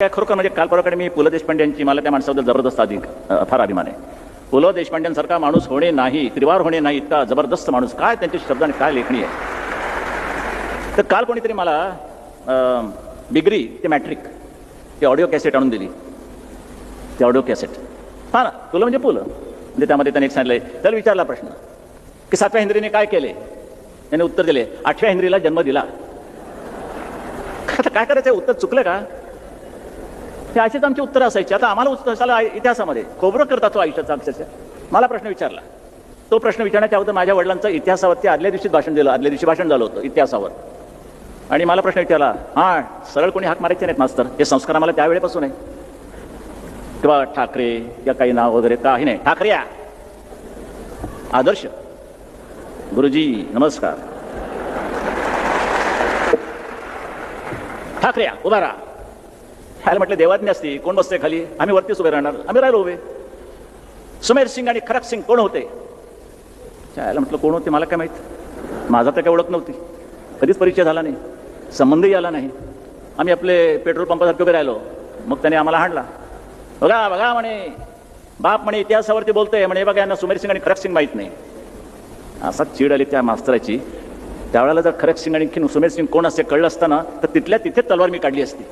काय खरोखर म्हणजे काल परवाकडे मी पु ल देशपांडे यांची मला त्या माणसाबद्दल जबरदस्त अधिक फार अभिमान आहे. पु ल देशपांड्यांसारखा माणूस होणे नाही त्रिवार होणे नाही इतका जबरदस्त माणूस काय त्यांचे शब्द आणि काय लेखणी आहे? तर काल कोणीतरी मला डिग्री बिग्री ते मॅट्रिक ती ऑडिओ कॅसेट आणून दिली. ते ऑडिओ कॅसेट. हा ना तुला म्हणजे पुलं म्हणजे त्यामध्ये त्याने एक सांगितलंय त्याला विचारला प्रश्न की सातव्या हेनरीने काय केले? त्याने उत्तर दिले आठव्या हेनरीला जन्म दिला. आता काय करायचं? उत्तर चुकलं का? हे अशीच आमची उत्तरं असायची. आता आम्हाला उत्तर असायला इतिहासामध्ये खोबरं करतात तो आयुष्याचा अक्षरशः. मला प्रश्न विचारला. तो प्रश्न विचारण्याच्या अगोदर माझ्या वडिलांचं इतिहासावरती आदल्या दिवशीच भाषण दिलं आदल्या दिवशी भाषण झालं होतं इतिहासावर. आणि मला प्रश्न विचारला हा सरळ कोणी हाक मारायचे नाहीत मास्तर? हे संस्कार आम्हाला त्यावेळेपासून आहे. किंवा ठाकरे या काही नाव वगैरे काही नाही. ठाकरे या. आदर्श. गुरुजी नमस्कार. ठाकरे या उभा राहा. ह्याला म्हटले देवाज्ञा असती कोण बसते खाली? आम्ही वरतीच उभे राहणार. आम्ही राहिलो उभे. सुमेर सिंग आणि खरक सिंग कोण होते? ह्याला म्हटलं कोण होते मला काय माहीत? माझा तर काय ओळख नव्हती. कधीच परिचय झाला नाही. संबंधही आला नाही. आम्ही आपले पेट्रोल पंपासारखे उभे राहिलो. मग त्याने आम्हाला हाणला. बघा बघा म्हणे. बाप म्हणे इतिहासावरती बोलतोय. म्हणे बघा यांना सुमेर सिंग आणि खरक सिंग माहीत नाही. असा चीड आली त्या मास्तराची. त्यावेळेला जर खरक सिंग आणि सुमेर सिंग कोण असते कळलं असताना तर तिथल्या तिथे तलवार मी काढली असती.